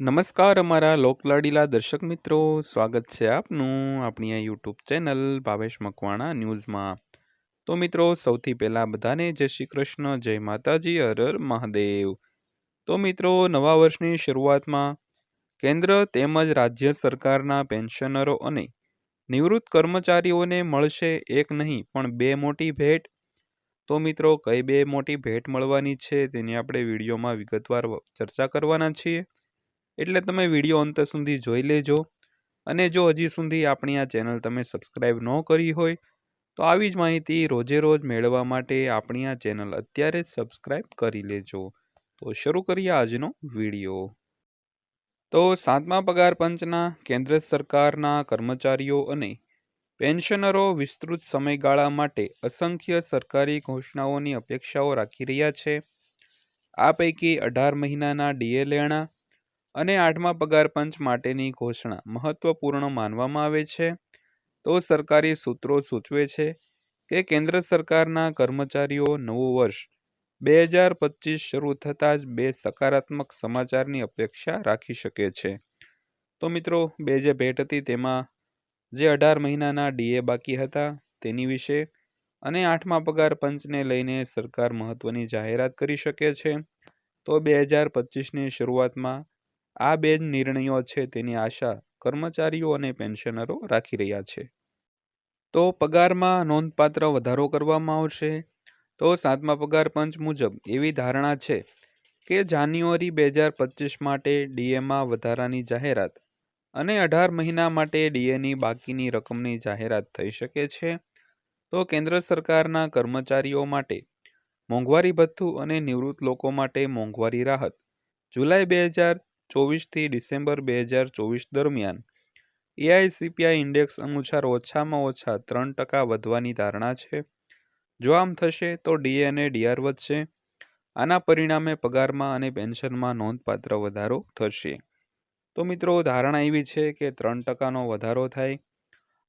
નમસ્કાર અમારા લોકલાડીલા દર્શક મિત્રો. સ્વાગત છે આપનું આપણી આ યુટ્યુબ ચેનલ ભાવેશ મકવાણા ન્યૂઝમાં. તો મિત્રો, સૌથી પહેલાં બધાને જય શ્રી કૃષ્ણ, જય માતાજી હર મહાદેવ. તો મિત્રો, નવા વર્ષની શરૂઆતમાં કેન્દ્ર તેમજ રાજ્ય સરકારના પેન્શનરો અને નિવૃત્ત કર્મચારીઓને મળશે એક નહીં, પણ બે મોટી ભેટ. તો મિત્રો, કઈ બે મોટી ભેટ મળવાની છે તેની આપણે વિડીયોમાં વિગતવાર ચર્ચા કરવાના છીએ. એટલે તમે વીડિયો અંત સુધી જોઈ લેજો. અને જો હજી સુધી આપણી આ ચેનલ તમે સબસ્ક્રાઈબ ન કરી હોય, તો આવી જ માહિતી રોજે રોજ મેળવવા માટે આપણી આ ચેનલ અત્યારે જ સબસ્ક્રાઈબ કરી લેજો. તો શરૂ કરીએ આજનો વીડિયો. તો સાતમા પગાર પંચના કેન્દ્ર સરકારના કર્મચારીઓ અને પેન્શનરો વિસ્તૃત સમયગાળા માટે અસંખ્ય સરકારી ઘોષણાઓની અપેક્ષાઓ રાખી રહ્યા છે. આ પૈકી અઢાર મહિનાના ડીએ લેણા અને આઠમા પગાર પંચ માટેની ઘોષણા મહત્વપૂર્ણ માનવામાં આવે છે. તો સરકારી સૂત્રો સૂચવે છે કે કેન્દ્ર સરકારના કર્મચારીઓ નવું વર્ષ બે હજાર પચીસ શરૂ થતાં જ બે સકારાત્મક સમાચારની અપેક્ષા રાખી શકે છે. તો મિત્રો, બે જે ભેટ હતી તેમાં જે અઢાર મહિનાના ડીએ બાકી હતા તેની વિશે અને આઠમા પગાર પંચને લઈને સરકાર મહત્વની જાહેરાત કરી શકે છે. તો બે હજાર પચીસની શરૂઆતમાં આ બે નિર્ણયો છે તેની આશા કર્મચારીઓ અને પેન્શનરો રાખી રહ્યા છે. તો પગારમાં નોંધપાત્ર વધારો કરવામાં આવશે? તો સાતમા પગાર પંચ મુજબ એવી ધારણા છે કે જાન્યુઆરી બે હજાર પચીસ માટે ડીએમાં વધારાની જાહેરાત અને અઢાર મહિના માટે ડીએની બાકીની રકમની જાહેરાત થઈ શકે છે? તો કેન્દ્ર સરકારના કર્મચારીઓ માટે મોંઘવારી ભથ્થું અને નિવૃત્ત લોકો માટે મોંઘવારી રાહત જુલાઈ બે હજાર ચોવીસથી ડિસેમ્બર બે હજાર ચોવીસ દરમિયાન. એઆઈસીપીઆઈ ઇન્ડેક્સ અનુસાર ઓછામાં ઓછા ત્રણ ટકા વધવાની ધારણા છે. જો આમ થશે તો ડીએ અને ડીઆર વધશે. આના પરિણામે પગારમાં અને પેન્શનમાં નોંધપાત્ર વધારો થશે. તો મિત્રો, ધારણા એવી છે કે ત્રણ ટકાનો વધારો થાય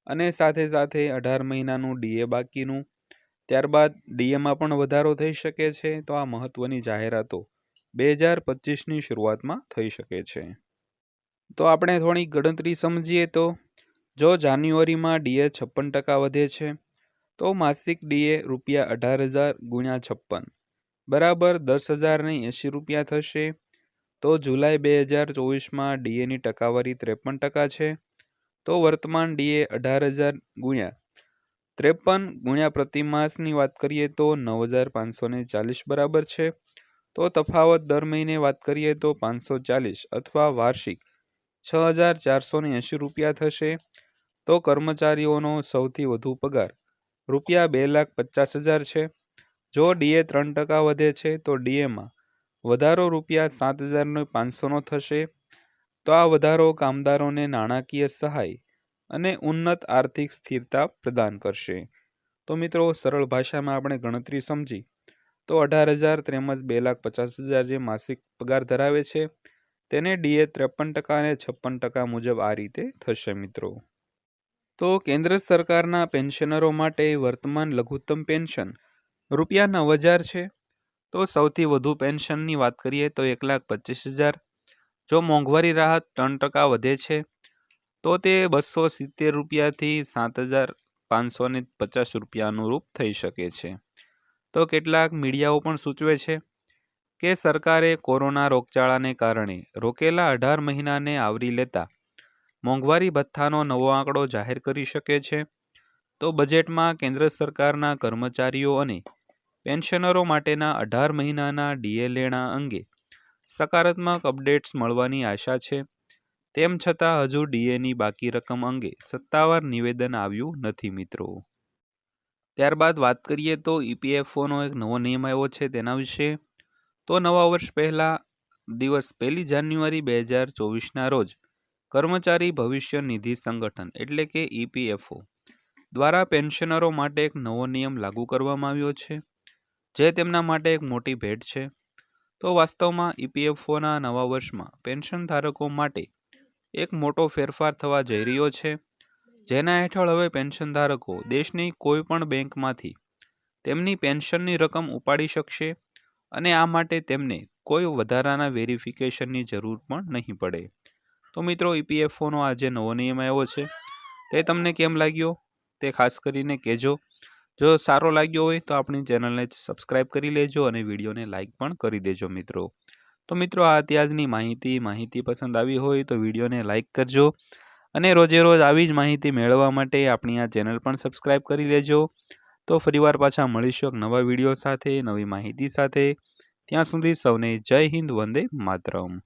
અને સાથે સાથે અઢાર મહિનાનું ડીએ બાકીનું. ત્યારબાદ ડીએમાં પણ વધારો થઈ શકે છે. તો આ મહત્વની જાહેરાતો બે હજાર પચીસની શરૂઆતમાં થઈ શકે છે. તો આપણે થોડી ગણતરી સમજીએ તો, જો જાન્યુઆરીમાં ડીએ છપ્પન ટકા વધે છે, તો માસિક ડીએ રૂપિયા અઢાર હજાર ગુણ્યા છપ્પન, બરાબર દસ હજારને એંશી રૂપિયા થશે. તો જુલાઈ બે હજાર ચોવીસમાં ડીએની ટકાવારી ત્રેપન ટકા છે. તો વર્તમાન ડીએ અઢાર હજાર ગુણ્યા ત્રેપન ગુણ્યા પ્રતિ માસની વાત કરીએ તો નવ હજાર પાંચસો ચાલીસ બરાબર છે. તો તફાવત દર મહિને વાત કરીએ તો પાંચસો ચાલીસ અથવા વાર્ષિક છ હજાર ચારસો એંશી રૂપિયા થશે. તો કર્મચારીઓનો સૌથી વધુ પગાર રૂપિયા બે લાખ પચાસ હજાર છે. જો ડીએ ત્રણ ટકા વધે છે તો ડીએમાં વધારો રૂપિયા સાત હજારનો પાંચસોનો થશે. તો આ વધારો કામદારોને નાણાકીય સહાય અને ઉન્નત આર્થિક સ્થિરતા પ્રદાન કરશે. તો મિત્રો સરળ ભાષામાં આપણે ગણતરી સમજી તો અઢાર હજાર તેમજ બે લાખ પચાસ હજાર જે માસિક પગાર ધરાવે છે, તેને ડીએ ત્રેપન ટકા અને છપ્પન ટકા મુજબ આ રીતે થશે મિત્રો. તો કેન્દ્ર સરકારના પેન્શનરો માટે વર્તમાન લઘુત્તમ પેન્શન રૂપિયા નવ હજાર છે. તો સૌથી વધુ પેન્શનની વાત કરીએ તો એક લાખ પચીસ હજાર. જો મોંઘવારી રાહત ત્રણ ટકા વધે છે, તો તે બસો સિત્તેર રૂપિયાથી સાત હજાર પાંચસો પચાસ રૂપિયા અનુરૂપ થઈ શકે છે. તો કેટલાક મીડિયાઓ પણ સૂચવે છે કે સરકારે કોરોના રોગચાળાને કારણે રોકેલા અઢાર મહિનાને આવરી લેતા મોંઘવારી ભથ્થાનો નવો આંકડો જાહેર કરી શકે છે. તો બજેટમાં કેન્દ્ર સરકારના કર્મચારીઓ અને પેન્શનરો માટેના અઢાર મહિનાના ડીએ લેણા અંગે સકારાત્મક અપડેટ્સ મળવાની આશા છે. તેમ છતાં હજુ ડીએની બાકી રકમ અંગે સત્તાવાર નિવેદન આવ્યું નથી મિત્રો. ત્યારબાદ વાત કરીએ તો ઈપીએફઓનો એક નવો નિયમ આવ્યો છે તેના વિશે. તો નવા વર્ષ પહેલાં દિવસ પહેલી જાન્યુઆરી બે હજાર ચોવીસના રોજ કર્મચારી ભવિષ્ય નિધિ સંગઠન એટલે કે ઈપીએફઓ દ્વારા પેન્શનરો માટે એક નવો નિયમ લાગુ કરવામાં આવ્યો છે, જે તેમના માટે એક મોટી ભેટ છે. તો વાસ્તવમાં ઈપીએફઓના નવા વર્ષમાં પેન્શન ધારકો માટે એક મોટો ફેરફાર થવા જઈ રહ્યો છે. જેના હેઠળ હવે પેન્શનધારકો દેશની કોઈ પણ બેંકમાંથી તેમની પેન્શનની રકમ ઉપાડી શકશે અને આ માટે તેમને કોઈ વધારાના વેરિફિકેશનની જરૂર પણ નહીં પડે. તો મિત્રો, ઈપીએફઓનો આ જે નવો નિયમ આવ્યો છે. તે તમને કેમ લાગ્યો? તે ખાસ કરીને કહેજો. જો સારો લાગ્યો હોય તો આપણી ચેનલને સબસ્ક્રાઈબ કરી લેજો અને વિડીયોને લાઇક પણ કરી દેજો મિત્રો. તો મિત્રો, આ અત્યારની માહિતી. માહિતી પસંદ આવી હોય તો વિડીયોને લાઇક કરજો. અને રોજે રોજ આવી જ માહિતી મેળવવા માટે આપણી આ ચેનલ પણ સબસ્ક્રાઈબ કરી લેજો. તો ફરીવાર પાછા મળીશું એક નવા વીડિયો સાથે, નવી માહિતી સાથે. ત્યાં સુધી સૌને જય હિન્દ, વંદે માતરમ.